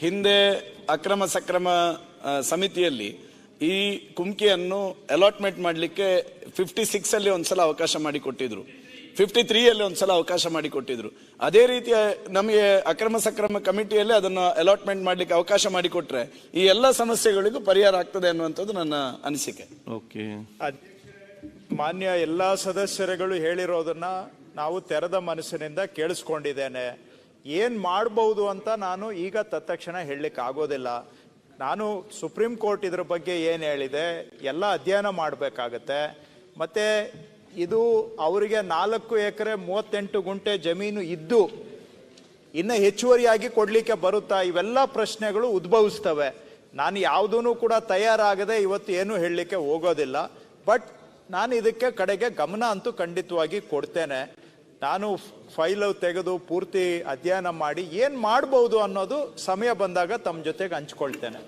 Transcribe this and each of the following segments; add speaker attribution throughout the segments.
Speaker 1: ಹಿಂದೆ ಅಕ್ರಮ ಸಕ್ರಮ ಸಮಿತಿಯಲ್ಲಿ ಈ ಕುಮ್ಕಿಯನ್ನು ಅಲಾಟ್ಮೆಂಟ್ ಮಾಡಲಿಕ್ಕೆ ಫಿಫ್ಟಿ ಸಿಕ್ಸ್ ಅಲ್ಲಿ ಒಂದ್ಸಲ ಅವಕಾಶ ಮಾಡಿಕೊಟ್ಟಿದ್ರು. ಫಿಫ್ಟಿ ತ್ರೀ ಅಲ್ಲಿ ಒಂದ್ಸಲ ಅವಕಾಶ ಮಾಡಿಕೊಟ್ಟಿದ್ರು. ಅದೇ ರೀತಿಯ ನಮಗೆ ಅಕ್ರಮ ಸಕ್ರಮ ಕಮಿಟಿಯಲ್ಲಿ ಅದನ್ನು ಅಲಾಟ್ಮೆಂಟ್ ಮಾಡಲಿಕ್ಕೆ ಅವಕಾಶ ಮಾಡಿಕೊಟ್ರೆ ಈ ಎಲ್ಲ ಸಮಸ್ಯೆಗಳಿಗೂ ಪರಿಹಾರ ಆಗ್ತದೆ ಅನ್ನುವಂಥದ್ದು ನನ್ನ ಅನಿಸಿಕೆ.
Speaker 2: ಓಕೆ.
Speaker 3: ಅದ್- ಮಾನ್ಯ ಎಲ್ಲ ಸದಸ್ಯರುಗಳು ಹೇಳಿರೋದನ್ನ ನಾವು ತೆರೆದ ಮನಸ್ಸಿನಿಂದ ಕೇಳಿಸ್ಕೊಂಡಿದ್ದೇನೆ. ಏನ್ ಮಾಡಬಹುದು ಅಂತ ನಾನು ಈಗ ತತ್ಕ್ಷಣ ಹೇಳಲಿಕ್ಕೆ ಆಗೋದಿಲ್ಲ. ನಾನು ಸುಪ್ರೀಂ ಕೋರ್ಟ್ ಇದ್ರ ಬಗ್ಗೆ ಏನು ಹೇಳಿದೆ, ಎಲ್ಲ ಅಧ್ಯಯನ ಮಾಡಬೇಕಾಗತ್ತೆ. ಮತ್ತೆ ಇದು ಅವರಿಗೆ ನಾಲ್ಕು ಎಕರೆ ಮೂವತ್ತೆಂಟು ಗುಂಟೆ ಜಮೀನು ಇದ್ದು, ಇನ್ನು ಹೆಚ್ಚುವರಿಯಾಗಿ ಕೊಡಲಿಕ್ಕೆ ಬರುತ್ತಾ? ಇವೆಲ್ಲ ಪ್ರಶ್ನೆಗಳು ಉದ್ಭವಿಸ್ತವೆ. ನಾನು ಯಾವುದೂ ಕೂಡ ತಯಾರಾಗದೆ ಇವತ್ತು ಏನು ಹೇಳಲಿಕ್ಕೆ ಹೋಗೋದಿಲ್ಲ. ಬಟ್ ನಾನು ಇದಕ್ಕೆ ಕಡೆಗೆ ಗಮನ ಅಂತೂ ಖಂಡಿತವಾಗಿ ಕೊಡ್ತೇನೆ. ನಾನು ಫೈಲ್ ತೆಗೆದು ಪೂರ್ತಿ ಅಧ್ಯಯನ ಮಾಡಿ ಏನ್ ಮಾಡಬಹುದು ಅನ್ನೋದು ಸಮಯ ಬಂದಾಗ ತಮ್ಮ ಜೊತೆಗೆ ಹಂಚ್ಕೊಳ್ತೇನೆ.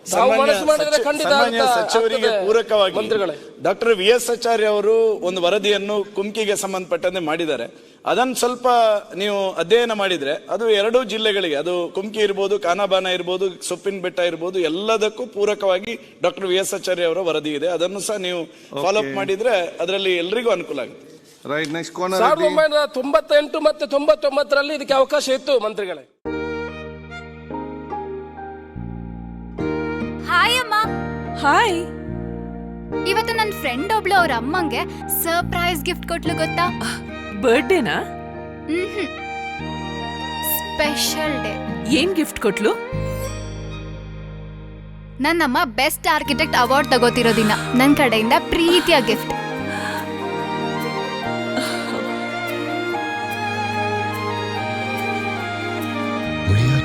Speaker 1: ಸಚಿವರಿಗೆ ಪೂರಕವಾಗಿ. ಡಾಕ್ಟರ್ ವಿ ಎಸ್ ಆಚಾರ್ಯ ಅವರು ಒಂದು ವರದಿಯನ್ನು ಕುಮ್ಕಿಗೆ ಸಂಬಂಧಪಟ್ಟಂತೆ ಮಾಡಿದ್ದಾರೆ. ಅದನ್ನು ಸ್ವಲ್ಪ ನೀವು ಅಧ್ಯಯನ ಮಾಡಿದ್ರೆ ಅದು ಎರಡೂ ಜಿಲ್ಲೆಗಳಿಗೆ ಅದು ಕುಮ್ಕಿ ಇರ್ಬೋದು ಕಾನಾಬಾನ ಇರ್ಬೋದು ಸೊಪ್ಪಿನ ಬೆಟ್ಟ ಇರ್ಬೋದು ಎಲ್ಲದಕ್ಕೂ ಪೂರಕವಾಗಿ ಡಾಕ್ಟರ್ ವಿ ಎಸ್ ಆಚಾರ್ಯ ಅವರ ವರದಿ ಇದೆ. ಅದನ್ನು ಸಹ ನೀವು ಫಾಲೋಅಪ್ ಮಾಡಿದ್ರೆ ಅದರಲ್ಲಿ ಎಲ್ರಿಗೂ ಅನುಕೂಲ ಆಗುತ್ತೆ.
Speaker 2: ರೈಟ್ ನೆಕ್ಸ್ಟ್ ಕೋನರ್
Speaker 4: ಸಾವಿರದ ಒಂಬೈನೂರ ತೊಂಬತ್ತೆಂಟು ಮತ್ತೆ ತೊಂಬತ್ತೊಂಬತ್ತರಲ್ಲಿ ಇದಕ್ಕೆ ಅವಕಾಶ ಇತ್ತು ಮಂತ್ರಿಗಳೇ.
Speaker 5: ಹಾಯ್ ಅಮ್ಮ.
Speaker 6: ಹಾಯ್
Speaker 5: ಇವತ್ತು ನನ್ನ ಫ್ರೆಂಡ್ ಒಬ್ಳು ಅವ್ರ ಅಮ್ಮಂಗೆ ಸರ್ಪ್ರೈಸ್ ಗಿಫ್ಟ್ ಕೊಟ್ಲು ಗೊತ್ತಾ?
Speaker 6: ಬರ್ಡೇನಾ
Speaker 5: ಸ್ಪೆಷಲ್ ಡೇ
Speaker 6: ಏನ್ ಗಿಫ್ಟ್ ಕೊಟ್ಲು?
Speaker 5: ನನ್ನಮ್ಮ ಬೆಸ್ಟ್ ಆರ್ಕಿಟೆಕ್ಟ್ ಅವಾರ್ಡ್ ತಗೋತಿರೋ ದಿನ. ನನ್ನ ಕಡೆಯಿಂದ ಪ್ರೀತಿಯ ಗಿಫ್ಟ್